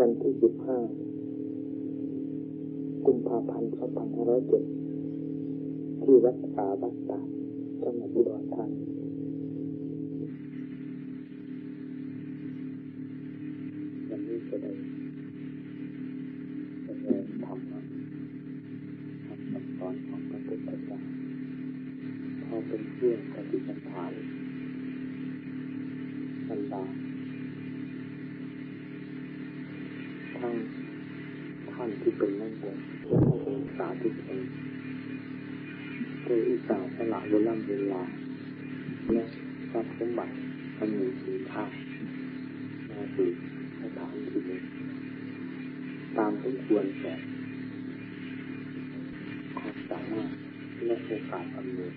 วันที่สิบห้ากุมภาพันธ์สองพันห้าร้อยเจ็ดที่วัดป่าบ้านตาจังหวัดอุดรธานีวันนี้จะได้แสดงธรรมะคำสอนของพระพุทธเจ้าพอเป็นเครื่องปฏิบัติฐานบรรดา ทั้งท่านที่เป็นนักบวชและพระองค์สาธุชนโดยอุตส่าห์สละเวลาเวลาและทรัพย์สมบัติอันมีคุณค่ามาสู่สถานที่นี้ตามที่ควรแก่ความสามารถและโอกาสอำนวย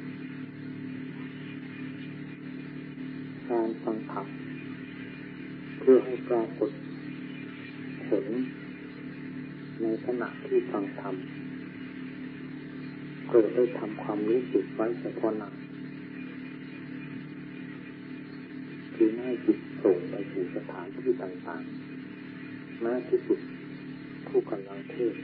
การฟังธรรมเพื่อให้ปรากฏ ผลในขณะที่ฟังธรรมเกิดได้ทำความรู้สึกไว้เฉพาะหน้าคือให้จิตส่งไปสู่สถานที่ต่างๆแม้ที่สุดผู้กำลังเทศ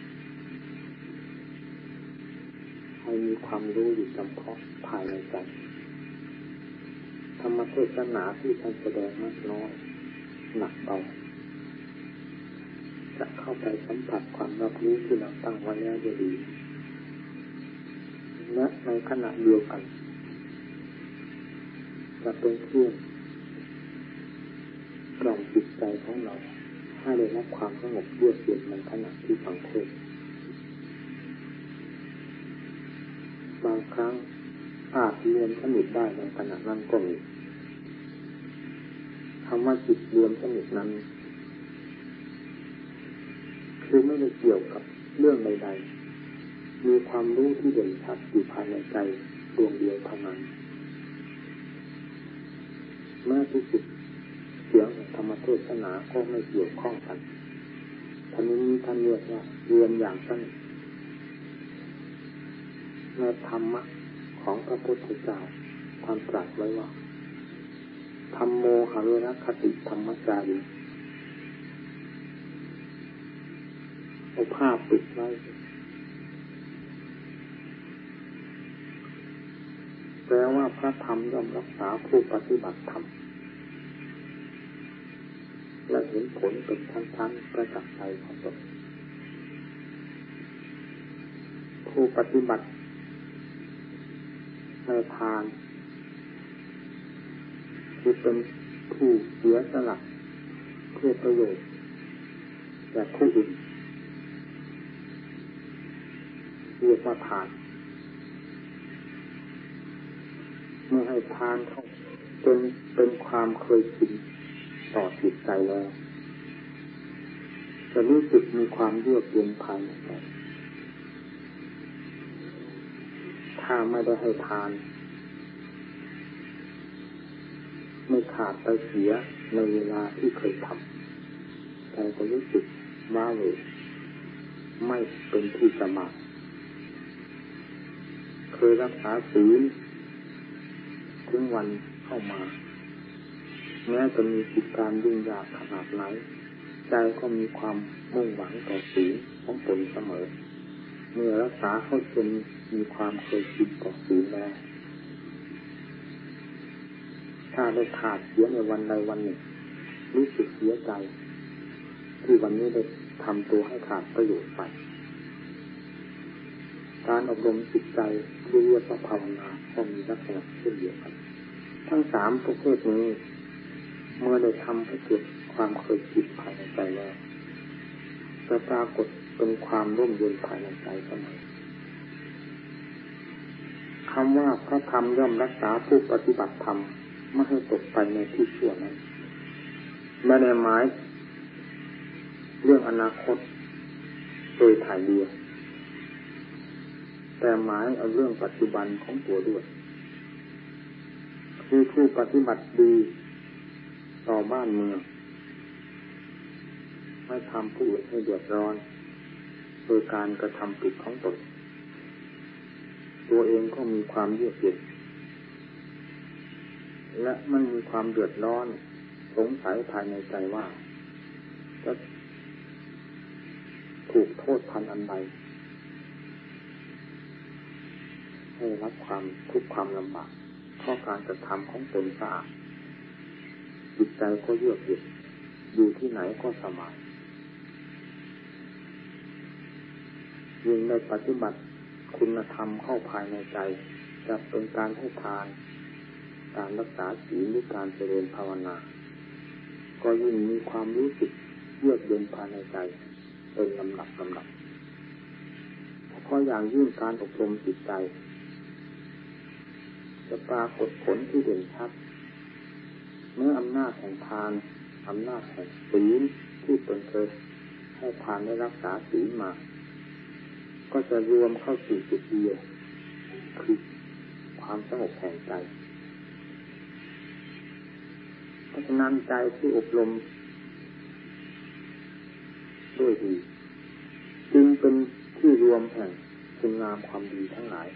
ให้มีความรู้อยู่จำเพาะภายในใจธรรมเทศนาที่ท่านแสดงมากน้อยหนักเบา เข้าไปสัมผัสความรับรู้ที่เราตั้งไว้แล้วจะดีและในขณะเดียวกันจะเป็นเครื่องกล่อมจิตใจของเราให้ได้รับความสงบเยือกเย็นในขณะที่ฟังเทศบางครั้งอาจเรียนสนิทได้ในขณะนั้นก็มีคำว่าจิตรวมสนิทนั้น คือไม่ได้เกี่ยวกับเรื่องใดๆ มีความรู้ที่เด่นชัดอยู่ภายในใจดวงเดียวเท่านั้นแม้ที่สุดเสียงธรรมเทศนาก็ไม่เกี่ยวข้องกันท่านนี้ท่านเรียกว่าเรวมอย่างสนิทในธรรมะของพระพุทธเจ้าท่านตรัสไว้ว่าธรรมโมหะเวรคติธรรมจารี เอาผ้าปิดไว้ แปลว่าพระธรรมย่อมรักษาผู้ปฏิบัติธรรม และเห็นผลเป็นชั้นๆประจักษ์ใจของตนผู้ปฏิบัติในทานคือเป็นผู้เสียสละเพื่อประโยชน์แก่ผู้อื่น เรียกว่าทาน เมื่อให้ทานเข้าจนเป็นความเคยชินต่อจิตใจแล้วจะรู้สึกมีความเยือกเย็นภายในใจถ้าไม่ได้ให้ทาน ไม่ขาดไปเสียในเวลาที่เคยทำแต่ก็รู้สึกว่าเลยไม่เป็นที่สมาท เคยรักษาศีลถึงวันเข้ามา แม้จะมีกิจการยุ่งยากขนาดไหนใจก็มีความมุ่งหวังต่อศีลของตนเสมอ เมื่อรักษาเข้าจนมีความเคยชินต่อศีลแล้วถ้าได้ขาดเสียในวันใดวันหนึ่งรู้สึกเสียใจ ที่วันนี้ได้ทำตัวให้ขาดประโยชน์ไป การอบรมจิตใจรียกว่าภาวนาก็มีลักษณะเช่นเดียวกัน ทั้งสามประเภทนี้ เมื่อได้ทำให้เกิดความเคยชินภายในใจแล้วจะปรากฏเป็นความร่มเย็นภายในใจเสมอคำว่าพระธรรมย่อมรักษาผู้ปฏิบัติธรรมไม่ให้ตกไปในที่ชั่วนั้นไม่ได้หมายเรื่องอนาคตโดยถ่ายเดียว แต่หมายเอาเรื่องปัจจุบันของตัวด้วยคือผู้ปฏิบัติดีต่อบ้านเมืองไม่ทำผู้อื่นให้เดือดร้อน โดยการกระทำผิดของตนตัวเองก็มีความเยือกเย็นและมันมีความเดือดร้อน สงสัยภายในใจว่าจะถูกโทษพันอันใด ให้รับความทุกข์ความลำบากเพราะการกระทำของตนสะอาดจิตใจก็เยือกเย็นอยู่ที่ไหนก็สบายยิ่งในปฏิบัติคุณธรรมเข้าภายในใจ จะเป็นการให้ทาน การรักษาศีลหรือการเจริญภาวนา ก็ยิ่งมีความรู้สึกเยือกเย็นภายในใจ เป็นลำดับลำดับเพราะอย่างยิ่งการอบรมจิตใจ จะปรากฏผลที่เด่นชัด เมื่ออำนาจแห่งทานอำนาจแห่งศีลที่ตนเคยให้ทานได้รักษาศีลมา ก็จะรวมเข้าสู่จุดเดียวคือความสงบแห่งใจ เพราะฉะนั้นใจที่อบรมด้วยดี จึงเป็นที่รวมแห่งคุณงามความดีทั้งหลาย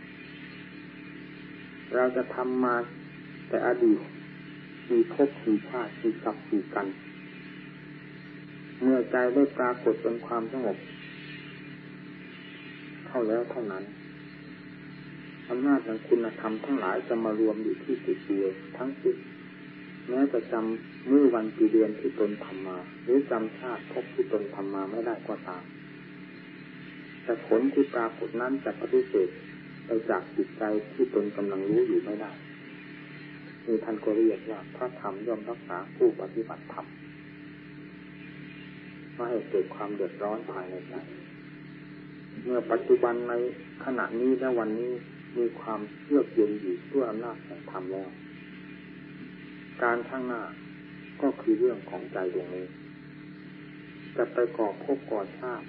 เราจะทำมาแต่อดีตมีภพมีชาติมีกับมีกัน เมื่อใจได้ปรากฏเป็นความสงบเข้าแล้วเท่านั้นอำนาจแห่งคุณธรรมทั้งหลายจะมารวมอยู่ที่จิตเดียวทั้งจิตแม้จะจำมื้อวันปีเดือนที่ตนทำมา หรือจำชาติพบที่ตนทำมาไม่ได้ก็ตามแต่ผลที่ปรากฏนั้นจะปฏิเสธ ไปจากจิตใจที่ตนกำลังรู้อยู่ไม่ได้มีท่านก็เรียกว่าพระธรรมย่อมรักษาผู้ปฏิบัติธรรมไม่ให้เกิดความเดือดร้อนภายในใจเมื่อปัจจุบันในขณะนี้และวันนี้มีความเยือกเย็นอยู่ด้วยอำนาจแห่งธรรมแล้ว การข้างหน้าก็คือเรื่องของใจดวงนี้ จะไปก่อภพก่อชาติ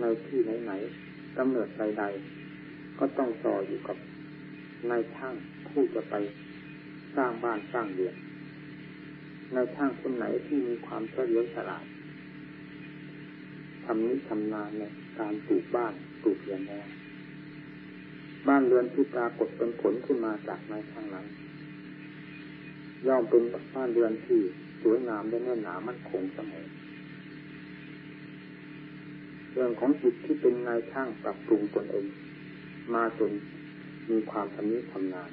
ในที่ไหนๆ กำเนิดใดๆ ก็ต้องต่ออยู่กับนายช่างผู้จะไปสร้างบ้านสร้างเรือนนายช่างคนไหนที่มีความเฉลียวฉลาดทำนิชำนาญในการปลูกบ้านปลูกเรือนแล้วบ้านเรือนที่ปรากฏเป็นผลขึ้นมาจากนายช่างนั้นย่อมเป็นบ้านเรือนที่สวยงามและแน่นหนามั่นคงเสมอ เรื่องของจิตที่เป็นนายช่างปรับปรุงตนเอง มาจนมีความชำนิชำนาญ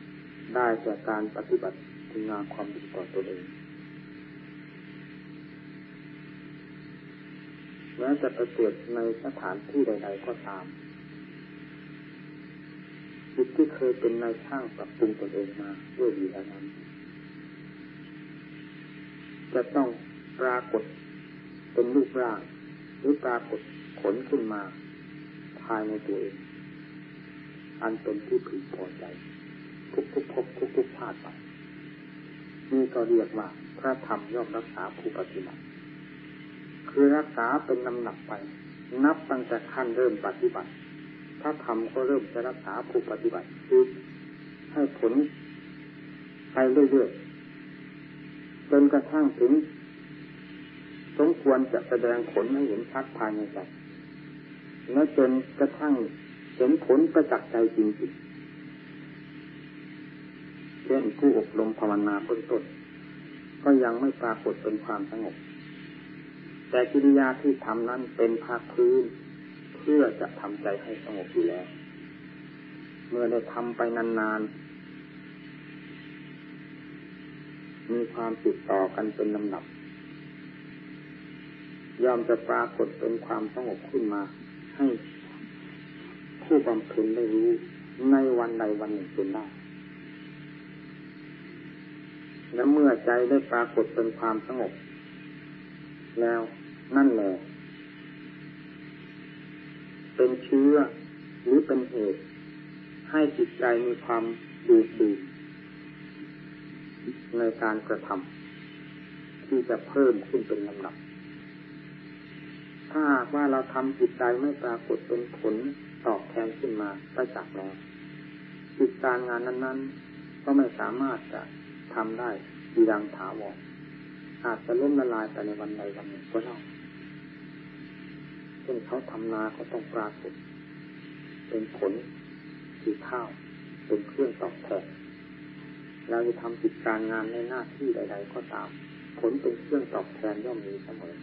ได้จากการปฏิบัติคุณงามความดีต่อตัวเองแม้จะไปเกิดในสถานที่ใด ๆ ก็ตามจิตที่เคยเป็นนายช่างปรับปรุงตนเองมาด้วยดีแล้วนั้น จะต้องปรากฏเป็นรูปร่างหรือปรากฏ ผลขึ้นมา ภายในตัวเอง อันเป็นที่พึงพอใจ ทุกทุกภพทุกทุกชาติไปนี่ก็เรียกว่า พระธรรมย่อมรักษาผู้ปฏิบัติ คือรักษาเป็นลำหนับไป นับตั้งแต่ขั้นเริ่มปฏิบัติ พระธรรมก็เริ่มจะรักษาผู้ปฏิบัติคือให้ผลไปเรื่อยๆจนกระทั่งถึงสมควรจะแสดงผลให้เห็นชัดภายในใจ และจนกระทั่งเห็นผลประจักษ์ใจจริงๆเช่นผู้อบรมภาวนาเบื้องต้นก็ยังไม่ปรากฏเป็นความสงบ แต่กิริยาที่ทำนั้นเป็นภาคพื้น เพื่อจะทำใจให้สงบอยู่แล้ว เมื่อได้ทำไปนานๆ มีความติดต่อกันเป็นลำดับยอมจะปรากฏเป็นความสงบขึ้นมา ให้ผู้บำเพ็ญได้รู้ในวันใดวันหนึ่งจนได้ และเมื่อใจได้ปรากฏเป็นความสงบ แล้วนั่นแหละเป็นเชื้อหรือเป็นเหตุ ให้จิตใจมีความดูดีในการกระทำที่จะเพิ่มขึ้นเป็นลำดับ ถ้าว่าเราทำจิตใจไม่ปรากฏเป็นผลตอบแทนขึ้นมาได้จากแล้วกิจการงานนั้น ๆ ก็ไม่สามารถจะทำได้ดีดังถาวรอาจจะล้มละลายไปในวันใดวันหนึ่งก็ได้เช่นเขาทำนาเขาต้องปรากฏ เป็นผลคือข้าวเป็นเครื่องตอบแทนเราจะทำกิจการงานในหน้าที่ใด ๆ ก็ตาม ผลเป็นเครื่องตอบแทนย่อมมีเสมอ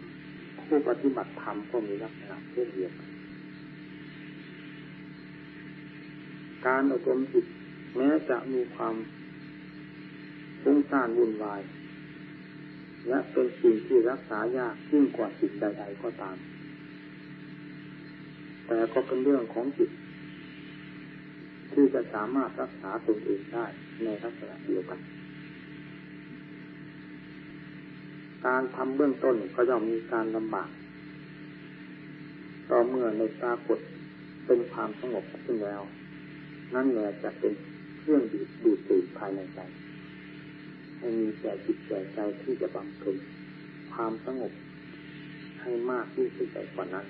ผู้ปฏิบัติธรรมก็มีลักษณะเช่นเดียวกันการอบรมจิตแม้จะมีความฟุ้งซ่านวุ่นวาย และเป็นสิ่งที่รักษายากยิ่งกว่าสิ่งใด ๆ ก็ตาม แต่ก็เป็นเรื่องของจิต ที่จะสามารถรักษาตนเองได้ในลักษณะเดียวกัน การทำเบื้องต้นก็ย่อมมีการลำบากต่อเมื่อในปรากฏเป็นความสงบขึ้นแล้ว นั่นแหละจะเป็นเครื่องดูดดูดดื่ภายในใจให้มีแก่จิตแก่ใจที่จะบำเพ็ญความสงบให้มากยิ่งขึ้นไปกว่านั้น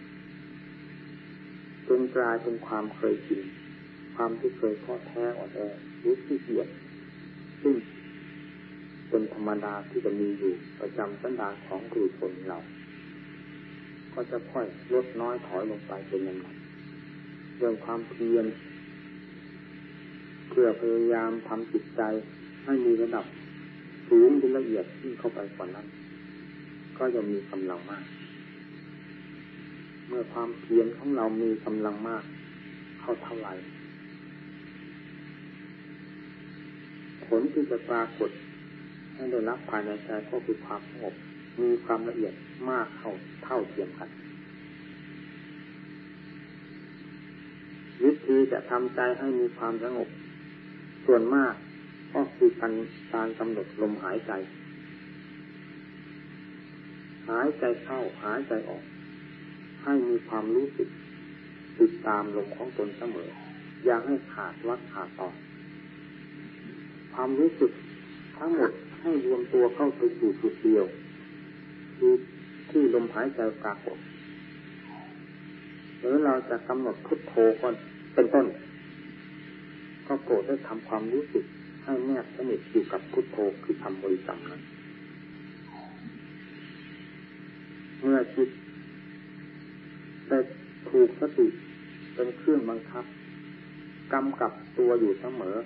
จนกลายเป็นความเคยชินความที่เคยท้อแท้อ่อนแอรู้ที่เกียดซึ่ง เป็นธรรมดาที่จะมีอยู่ประจำสันดานของครูชนเรา ก็จะค่อยลดน้อยถอยลงไปเป็นลำดับเรื่องความเพียรเพื่อพยายามทำจิตใจให้มีระดับสูงเป็นละเอียดยิ่งเข้าไปกว่านั้น ก็จะมีกำลังมาก เมื่อความเพียรของเรามีกำลังมาก เข้าเท่าไหร่ผลที่จะปรากฏ ให้ได้รับภายในใจก็คือความสงบมีความละเอียดมากเท่าเท่าเทียมกัน วิธีจะทำใจให้มีความสงบ ส่วนมากก็คือการการกำหนดลมหายใจ หายใจเข้าหายใจออก ให้มีความรู้สึกติดตามลมของตนเสมอ อย่าให้ขาดวัดขาดต่อความรู้สึกทั้งหมด ให้รวมตัวเข้าไปสู่จุดเดียวคือที่ลมหายใจปรากฏหรือเราจะกำหนดพุทโธก่อนเป็นต้น ก็โปรดได้ทำความรู้สึกให้แนบสนิทอยู่กับพุทโธคือทำบริกรรมนั้นเมื่อจิตได้ถูกสติเป็นเครื่องบังคับกำกับตัวอยู่เสมอ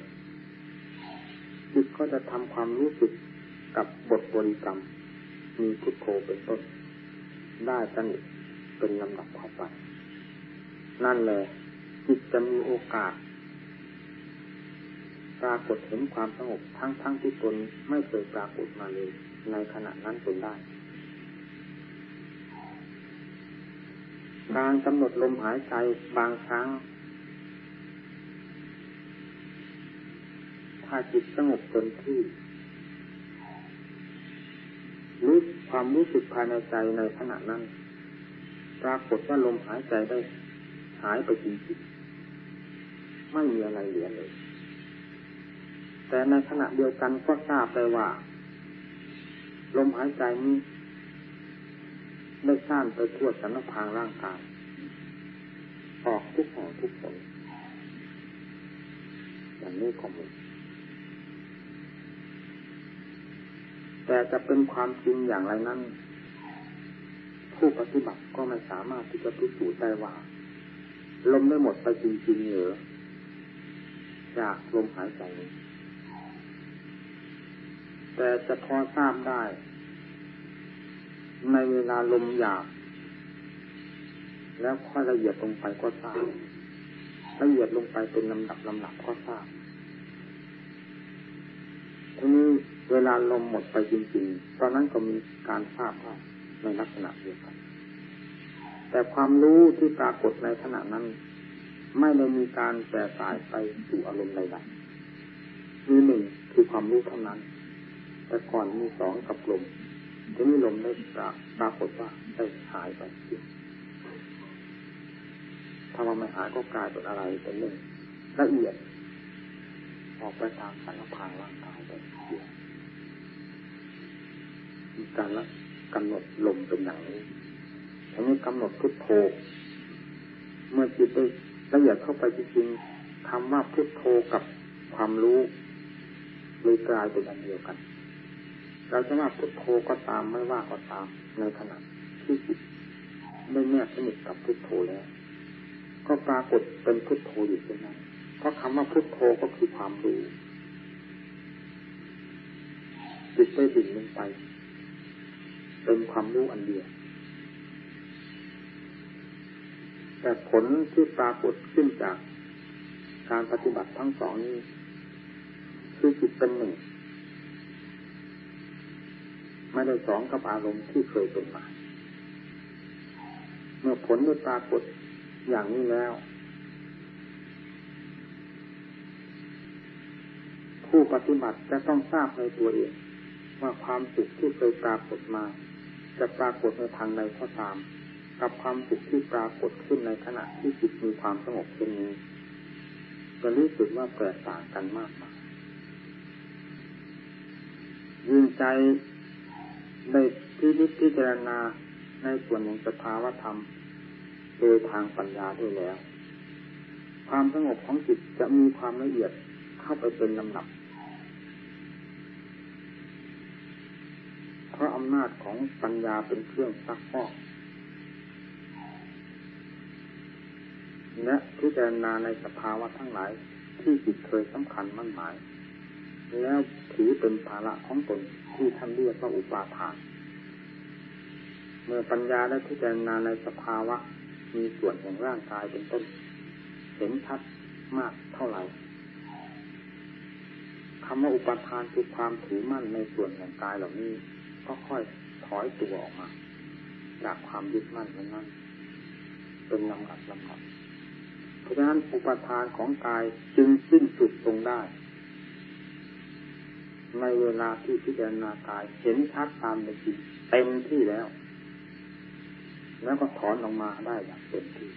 จิตก็จะทำความรู้สึกกับบทบริกรรม มีพุทโธเป็นต้น ได้สนิทเป็นลำดับเข้าไป นั่นแหละจิตจะมีโอกาส ปรากฏเห็นความสงบทั้งทั้งที่ตนไม่เคยปรากฏมาเลยในขณะนั้นตนได้ การกำหนดลมหายใจบางครั้ง ถ้าจิตสงบเต็มที่รู้ความรู้สึกภายในใจในขณะนั้น ปรากฏว่าลมหายใจได้หายไปจริงๆไม่มีอะไรเหลือเลย แต่ในขณะเดียวกันก็ทราบได้ว่า ลมหายใจนี้ได้สร้างไปทั่วสารพางร่างกายออกทุกแห่งทุกคนอย่างนี้ก็มี แต่จะเป็นความจริงอย่างไรนั้น ผู้ปฏิบัติก็ไม่สามารถที่จะพิสูจน์ได้ว่า ลมได้หมดไปจริงๆหรือจากลมหายใจนี้แต่จะพอทราบได้ ในเวลาลมหยาบแล้วค่อยละเอียดลงไปก็ทราบละเอียดลงไปเป็นลำดับลำดับก็ทราบทีนี้ เวลาลมหมดไปจริงๆ ตอนนั้นก็มีการทราบว่าในลักษณะเดียวกันแต่ความรู้ที่ปรากฏในขณะนั้น ไม่ได้มีการแปรสายไปสู่อารมณ์ใดๆมีหนึ่งคือความรู้เท่านั้น แต่ก่อนมีสองกับลมทีนี้ลมได้ปรากฏว่าได้หายไปถ้าว่าไม่หายก็กลายเป็นอะไรเป็นเรื่องละเอียดออกไปทางสารพางร่างกายไป การละกำหนดลมเป็นอย่างนี้อันนี้กำหนดพุทโธ เมื่อจิตได้ละเอียดเข้าไปจริงๆคำว่าพุทโธกับความรู้เลยกลายเป็นอันเดียวกัน เราจะว่าพุทโธก็ตามไม่ว่าก็ตามในขณะที่จิตได้แนบสนิทกับพุทโธแล้วก็ปรากฏเป็นพุทโธอยู่เช่นนั้นเพราะคำว่าพุทโธก็คือความรู้จิตได้ดิ่งลงไป เป็นความรู้อันเดียว แต่ผลที่ปรากฏขึ้นจากการปฏิบัติทั้งสองนี้ คือจิตเป็นหนึ่งไม่ได้สองกับอารมณ์ที่เคยเป็นมา เมื่อผลได้ปรากฏอย่างนี้แล้ว ผู้ปฏิบัติจะต้องทราบในตัวเองว่าความสุขที่เคยปรากฏมา จะปรากฏในทางใดก็ตาม กับความสุขที่ปรากฏขึ้นในขณะที่จิตมีความสงบเช่นนี้จะรู้สึกว่าแตกต่างกันมากมายยินใจในที่นิพิจารณาในส่วนของสภาวธรรม โดยทางปัญญาด้วยแล้ว ความสงบของจิตจะมีความละเอียดเข้าไปเป็นลำดับ เพ ราะอำนาจของปัญญาเป็นเครื่องซักฟอกและพิจารณาในสภาวะทั้งหลายที่จิตเคยสำคัญมั่นหมาย แล้วถือเป็นภาระของตนที่ท่านเรียกว่าอุปาทาน เมื่อปัญญาได้พิจารณาในสภาวะ มีส่วนแห่งร่างกายเป็นต้น เห็นชัดมากเท่าไหร่คำว่าอุปทานคือความถือมั่นในส่วนแห่งกายเหล่านี้ ก็ค่อยถอยตัวออกมา จากความยึดมั่นนั้นเป็นลำดับลำดับเพราะฉะนั้นอุปทานของกายจึงสิ้นสุดตรงได้ ในเวลาที่พิจารณากายเห็นชัดตามในจิตเต็มที่แล้ว แล้วก็ถอนออกมาได้อย่างเต็มที่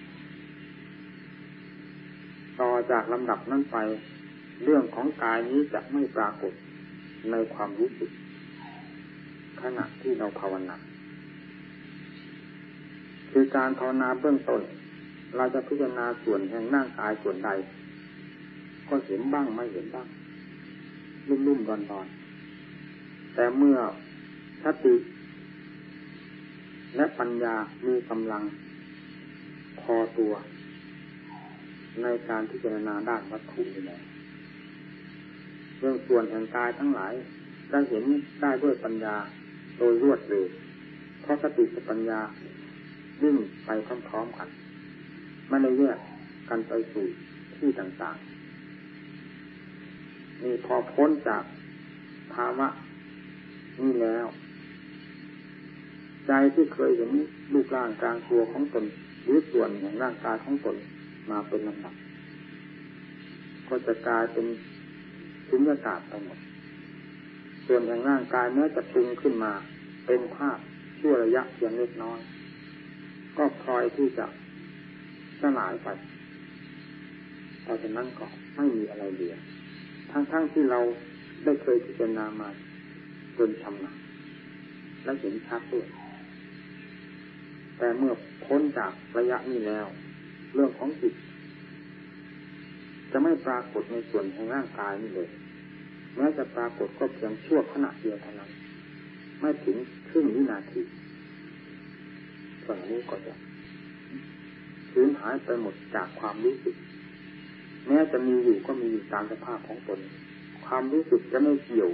ต่อจากลำดับนั้นไป เรื่องของกายนี้จะไม่ปรากฏในความรู้สึก ขณะที่เราภาวนาคือการภาวนาเบื้องต้น เราจะพิจารณาส่วนแห่งร่างกายส่วนใด ก็เห็นบ้างไม่เห็นบ้างลุ่มๆดอนๆแต่เมื่อสติและปัญญามีกำลัง พอตัว ในการพิจารณาด้านวัตถุนี่แหละเรื่องส่วนแห่งกายทั้งหลายจะเห็นได้ด้วยปัญญา โดยรวดเร็วเพราะสติกับปัญญาวิ่งไปพร้อมๆกันไม่ได้แยกกันไปสู่ที่ต่างๆมีพอพ้นจากภาวะนี่แล้ว ใจที่เคยเห็นรูปร่างกลางตัวของตนหรือส่วนของร่างกายของตนมาเป็นลำดับก็จะกลายเป็นสุญญากาศไปหมด ส่วนแห่งร่างกายเนื้อจะปรุงขึ้นมา เป็นภาพชั่วระยะเพียงเล็กน้อย ก็พลอยที่จะสลายไปเพราะฉะนั้นก็ไม่มีอะไรเหลือ ทั้งๆทที่เราได้เคยพิจารณามาจนชำนาญและเห็นชัดด้วยแต่เมื่อพ้นจากระยะนี้แล้ว เรื่องของจิต จะไม่ปรากฏในส่วนแห่งร่างกายนี่เลย แม้จะปรากฏก็เพียงชั่วขณะเดียวเท่านั้น ไม่ถึงครึ่งวินาทีส่วนนี้ก็จะสูญหายไปหมดจากความรู้สึก แม้จะมีอยู่ก็มีอยู่ตามสภาพของตน ความรู้สึกจะไม่เกี่ยว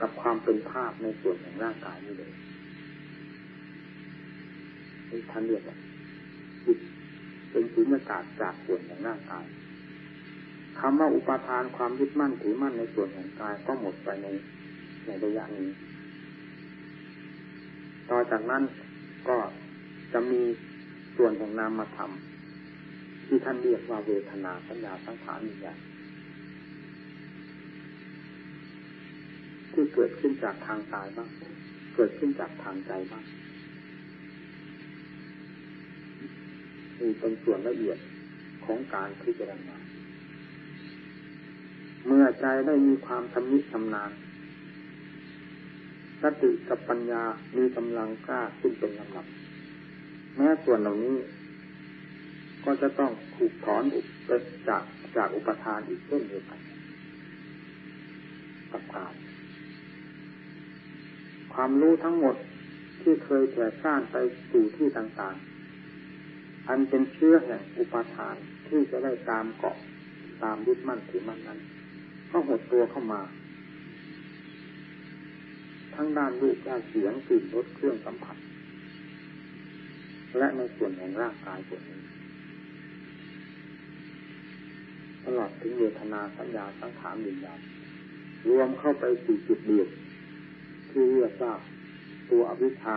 กับความเป็นภาพในส่วนของร่างกายนี้เลยนี่ท่านเรียกว่าจิตเป็นสุญญากาศจากส่วนของร่างกาย คำว่าอุปาทานความยึดมั่นถือมั่นในส่วนของกายก็หมดไปในในระยะนี้ ต่อจากนั้นก็จะมีส่วนของนามธรรมที่ท่านเรียกว่าเวทนาสัญญาสังขารวิญญาณที่เกิดขึ้นจากทางกายบ้าง เกิดขึ้นจากทางใจบ้างนี่เป็นส่วนละเอียดของการพิจารณา เมื่อใจได้มีความชำนิชำนาญสติกับปัญญามีกำลังกล้าขึ้นเป็นลำดับแม้ส่วนเหล่านี้ ก็จะต้องถูกถอนอุปจากจากอุปทานอีกเช่นเดียวกันกับกายความรู้ทั้งหมดที่เคยแผ่ซ่านไปสู่ที่ต่างๆ อันเป็นเชื้อแห่งอุปทานที่จะได้ตามเกาะตามยึดมั่นถือมั่นนั้น ก็หดตัวเข้ามา ทั้งด้านรูปด้านเสียงกลิ่นรสเครื่องสัมผัส และในส่วนของร่างกายส่วนนี้ตลอดถึงเวทนาสัญญาสังขารวิญญาณรวมเข้าไปสู่จุดเดียวที่เรียกว่าตัวอวิชชา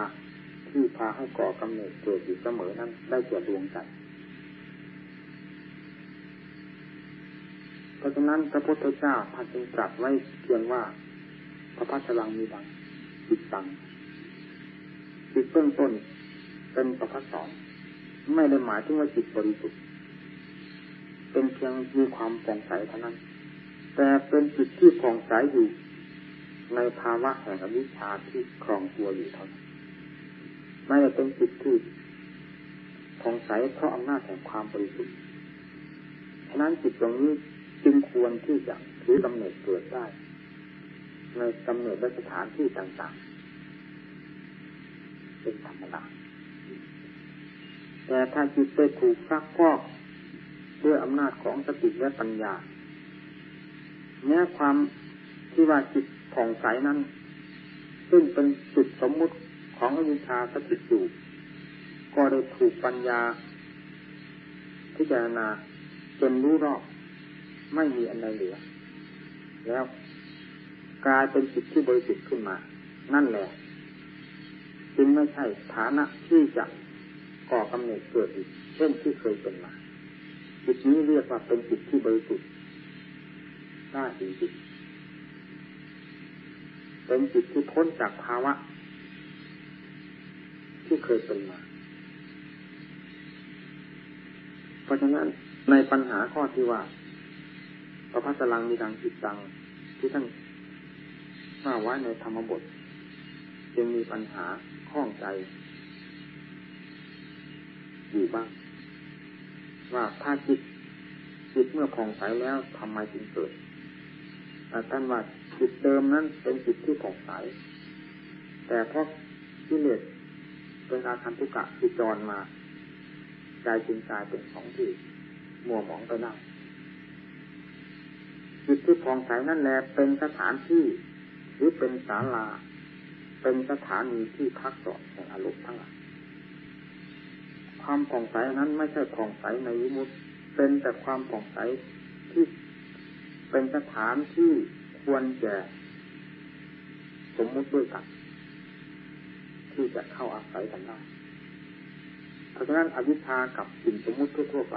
ที่พาให้ก่อกำเนิดเกิดอยู่เสมอนั้นได้แก่ดวงใจ เพราะฉะนั้นพระพุทธเจ้าท่านจึงตรัสไว้เพียงว่าพระพัชรังมีดังจิตตังจิตเบื้องต้นเป็นประพัสสอนไม่ได้หมายถึงว่าจิตบริสุทธิ์เป็นเพียงมีความผ่องใสเท่านั้น แต่เป็นจิตที่ผ่องใสอยู่ ในภาวะแห่งอวิชชาที่ครองตัวอยู่เท่านั้นไม่ได้เป็นจิตที่ผ่องใสเพราะอำนาจแห่งความบริสุทธิ์ฉะนั้นจิตตรงนี้ จึงควรที่จะถือกำเนิดเกิดได้ในกำเนิดและสถานที่ต่างๆ เป็นธรรมดาแต่ถ้าจิตไปถูกซักพอกด้วยอำนาจของสติและปัญญาแม้ความที่ว่าจิตผ่องใสนั้น ซึ่งเป็นจุดสมมุติของอวิชชาสติอยู่ก็ได้ถูกปัญญาพิจารณาจนรู้รอบ ไม่มีอันใดเหลือ แล้วกลายเป็นจิตที่บริสุทธิ์ขึ้นมา นั่นแหละจึงไม่ใช่ฐานะที่จะก่อกำเนิดเกิดอีกเช่นที่เคยเป็นมาจิตนี้เรียกว่าเป็นจิตที่บริสุทธิ์ได้จริงๆเป็นจิตที่พ้นจากภาวะ ที่เคยเป็นมา เพราะฉะนั้นในปัญหาข้อที่ว่า พระพัสลังมีดังจิตตังที่ท่านว่าไว้ในธรรมบท จึงมีปัญหาข้องใจ อยู่บ้าง ว่าถ้าจิตจิตเมื่อผ่องใสแล้วทำไมจึงเกิดแต่ท่านว่าจิตเดิมนั้นเป็นจิตที่ผ่องใส แต่เพราะที่เลสเป็นอาคันทุกะที่จรมาใจจึงกลายเป็นของที่มัวหมองไปได้ จิตที่ผ่องใสนั่นแหละเป็นสถานที่ หรือเป็นศาลา เป็นสถานีที่พักจอดแห่งอารมณ์ทั้งหลายความผ่องใสนั้นไม่ใช่ผ่องใสในวิมุตเป็นแต่ความผ่องใสที่เป็นสถานที่ควรแก่สมมุติด้วยกันที่จะเข้าอาศัยกันได้เพราะฉะนั้นอวิชากับสิ่งสมมุติทั่วไป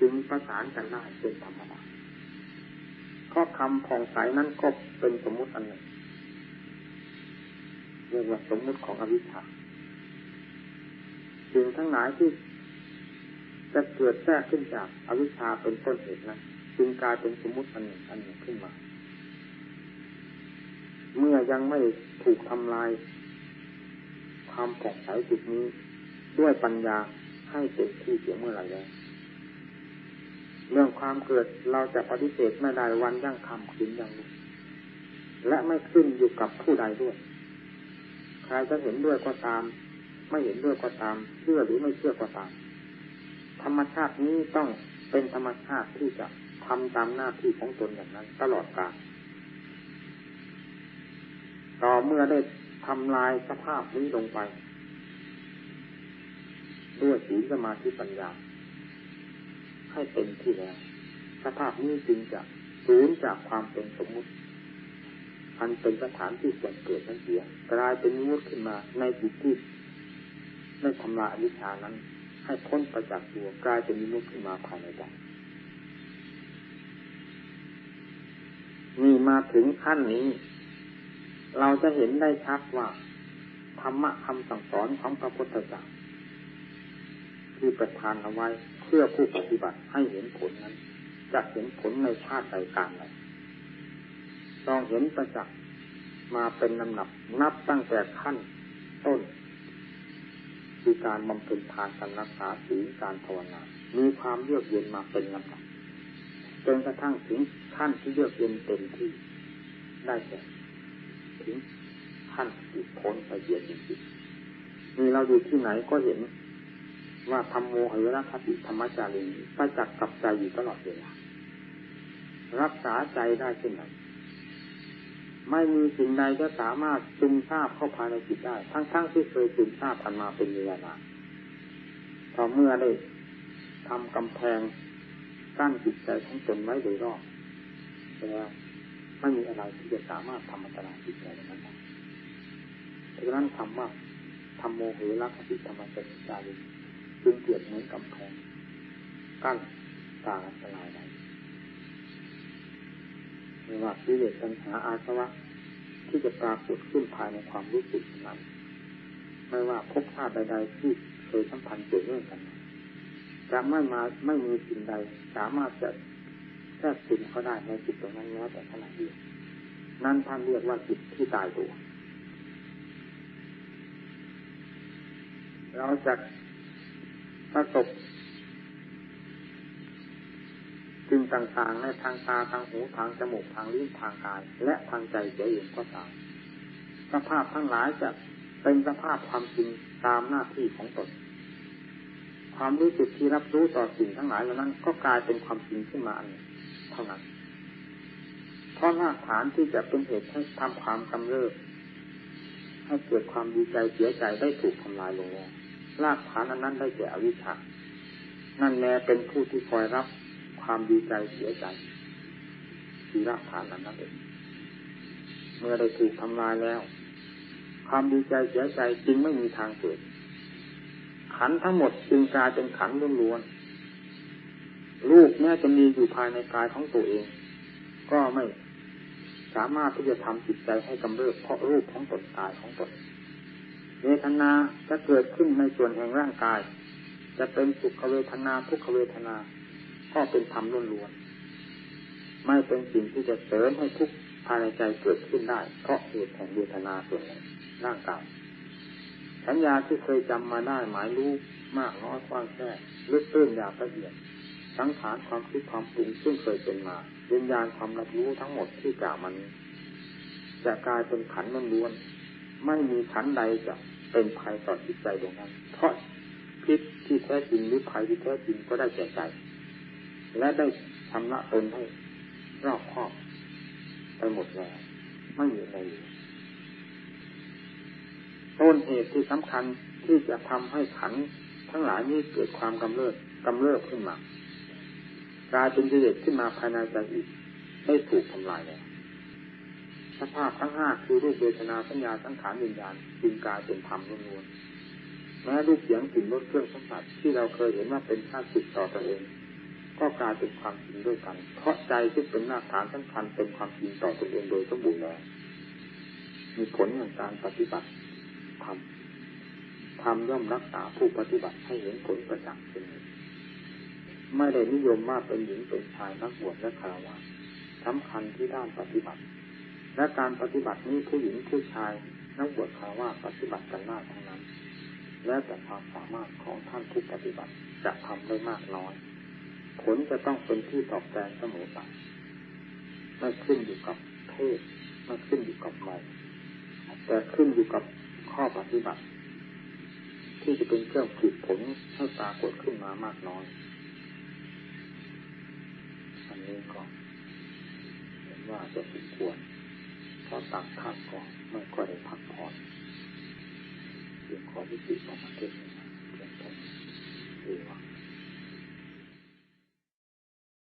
จึงประสานกันได้เป็นธรรมดาข้อคำผ่องใสนั้นก็เป็นสมมุติอันหนึ่งเรียกว่าสมมุติของอวิชชาสิ่งทั้งหลายที่จะเกิดแทรกขึ้นจากอวิชชาเป็นต้นเหตุนั้นจึงกลายเป็นสมมุติอันหนึ่งอันหนึ่งขึ้นมา เมื่อยังไม่ถูกทำลาย ความผ่องใสจุดนี้ด้วยปัญญาให้เต็มที่เสียเมื่อไรแล้ว เรื่องความเกิดเราจะปฏิเสธไม่ได้วันยั่งคำคืนยังลุและไม่ขึ้นอยู่กับผู้ใดด้วย ใครจะเห็นด้วยก็ตาม ไม่เห็นด้วยก็ตาม เชื่อหรือไม่เชื่อก็ตาม ธรรมชาตินี้ต้องเป็นธรรมชาติที่จะทำตามหน้าที่ของตนอย่างนั้น ตลอดกาลต่อเมื่อได้ทำลายสภาพนี้ลงไป ด้วยศีลสมาธิปัญญา ให้เป็นที่แล้ว สภาพนี้จึงจะสูญจากความเป็นสมมุติอันเป็นสถานที่ควรเกิดนั้นเสียกลายเป็นมุตขึ้นมาในจิตที่ไม่ทำลายอวิชชานั้น ให้พ้นประจากตัวกลายเป็นมุตขึ้นมาภายในใจนี่มาถึงขั้นนี้ เราจะเห็นได้ชัดว่าธรรมะคำสั่งสอนของพระพุทธเจ้าที่ประทานเอาไว้ พื่อผู้ปฏิบัติให้เห็นผลนั้น จะเห็นผลในชาติใดการใดต้องเห็นประจักษ์มาเป็นลำดับนับตั้งแต่ขั้นต้นคือการบำเพ็ญทานการรักษาศีลการภาวนา มีความเยือกเย็นมาเป็นลำดับจนกระทั่งถึงขั้นที่เยือกเย็นเต็มที่ ได้แก่ถึงขั้นที่พ้นไปเยียดจริงๆนี่เราอยู่ที่ไหนก็เห็น ว่าธรรมโมหรือรัคติธรรมจารีประจักษ์กับใจอยู่ตลอดเวลารักษาใจได้เช่นไรไม่มีสิ่งใดจะสามารถซึมซาบเข้าภายในจิตได้ ทั้งๆทที่เคยซึมซาบกันมาเป็นเวลานานพอเมื่อได้ทำกำแพงกั้นจิตใจของตนไว้โดยรอบแล้วไม่มีอะไรที่จะสามารถทำอันตรายจิตใจนั้นได้ดังนั้นคำว่าทำโมเหรักติธรรมจัตจาริ จึงเปรียบเหมือนกำแพงกั้นตาอันตรายใดไม่ว่ากิเลสปัญหาอาสวะที่จะปรากฏขึ้นภายในความรู้สึกนั้น ไม่ว่าพบชาติใดๆที่เคยสัมพันธ์เกี่ยวเนื่องกันจะไม่มาไม่มีสิ่งใด สามารถจะแทรกซึมเขาได้ในจิตตรงนั้นแม้แต่ขณะเดียวนั่นท่านเรียกว่าจิตที่ตายตัว เราจะ ประสบสิ่งต่างๆในทางตาทางหูทางจมูกทางลิ้นทางกาย และทางใจเสียเองก็ตามสภาพทั้งหลายจะเป็นสภาพความจริงตามหน้าที่ของตนความรู้สึกที่รับรู้ต่อสิ่งทั้งหลายเหล่านั้น ก็กลายเป็นความจริงขึ้นมาอันเท่านั้นเพราะรากฐานที่จะเป็นเหตุให้ทำความกำเริบให้เกิดความดีใจเสียใจได้ถูกทำลายลงแล้ว รากฐานอันนั้นได้แก่อวิชชา นั่นแม้เป็นผู้ที่คอยรับความดีใจเสียใจที่รากฐานนั้นนั่นเองเมื่อได้ถูกทำลายแล้ว ความดีใจเสียใจจึงไม่มีทางเกิด ขันทั้งหมดจึงกลายเป็นขันล้วนๆรูปแม้จะมีอยู่ภายในกายของตัวเอง ก็ไม่สามารถที่จะทำจิตใจให้กำเริบเพราะรูปของตนกายของตน เวทนาจะเกิดขึ้นในส่วนแห่งร่างกาย จะเป็นสุขเวทนาทุกขเวทนา ก็เป็นธรรมล้วนๆไม่เป็นสิ่งที่จะเสริมให้ทุกภายในใจเกิดขึ้นได้ เพราะเหตุแห่งเวทนาส่วนร่างกายสัญญาที่เคยจำมาได้หมายรู้มากน้อยกว้างแค่ลึกตื้นยาวละเอียดสังขารความคิดความปรุงซึ่งเคยเป็นมาวิญญาณความรับรู้ทั้งหมดที่กล่าวมันจะกลายเป็นขันล้วนไม่มีขันใดจะ เป็นภัยต่อจิตใจดวงนั้น เพราะพิษที่แท้จริงหรือภัยที่แท้จริงก็ได้แก่ใจ และได้ทำละตนให้รอบครอบไปหมดแล้วไม่มีอะไรอยู่ต้นเหตุที่สำคัญที่จะทำให้ขันทั้งหลายนี้เกิดความกำเริบกำเริบขึ้นมากลายเป็นกิเลสขึ้นมาภายในใจอีกได้ถูกทำลายแล้ว สภาพทั้งห้าคือรูปเวทนาสัญญาสังขารวิญญาณจึงกลายเป็นธรรมล้วนๆแม้รูปเสียงกลิ่นรสเครื่องสัมผัสที่เราเคยเห็นว่าเป็นชาติสิต่อตัวเอง ก็กลายเป็นความจริงด้วยกัน เพราะใจที่เป็นหน้าฐานสำคัญเป็นความจริงต่อตนเองโดยสมบูรณ์แล้วมีผลของการปฏิบัติทำทำย่อมรักษาผู้ปฏิบัติให้เห็นผลประจักษ์เป็นไม่ได้นิยมว่าเป็นหญิงเป็นชายนักบวชและคารวะสำคัญที่ด้านปฏิบัติ และการปฏิบัตินี้ผู้หญิงผู้ชายนักบวชคารวะปฏิบัติกันหน้าทั้งนั้น และแต่ความสามารถของท่านผู้ปฏิบัติจะทำได้มากน้อย ผลจะต้องเป็นที่ตอบแทนเสมอไปไม่ขึ้นอยู่กับเพศไม่ขึ้นอยู่กับวัยแต่ขึ้นอยู่กับข้อปฏิบัติ ที่จะเป็นเครื่องผลิตผลให้ปรากฏขึ้นมามากน้อยอันนี้ก็เห็นว่าจะสมควร เพราะต่างท่านก็ไม่ค่อยได้พักผ่อนเรื่องขอวิจิตรของประเทศนี้เพียงแค่เรื่อง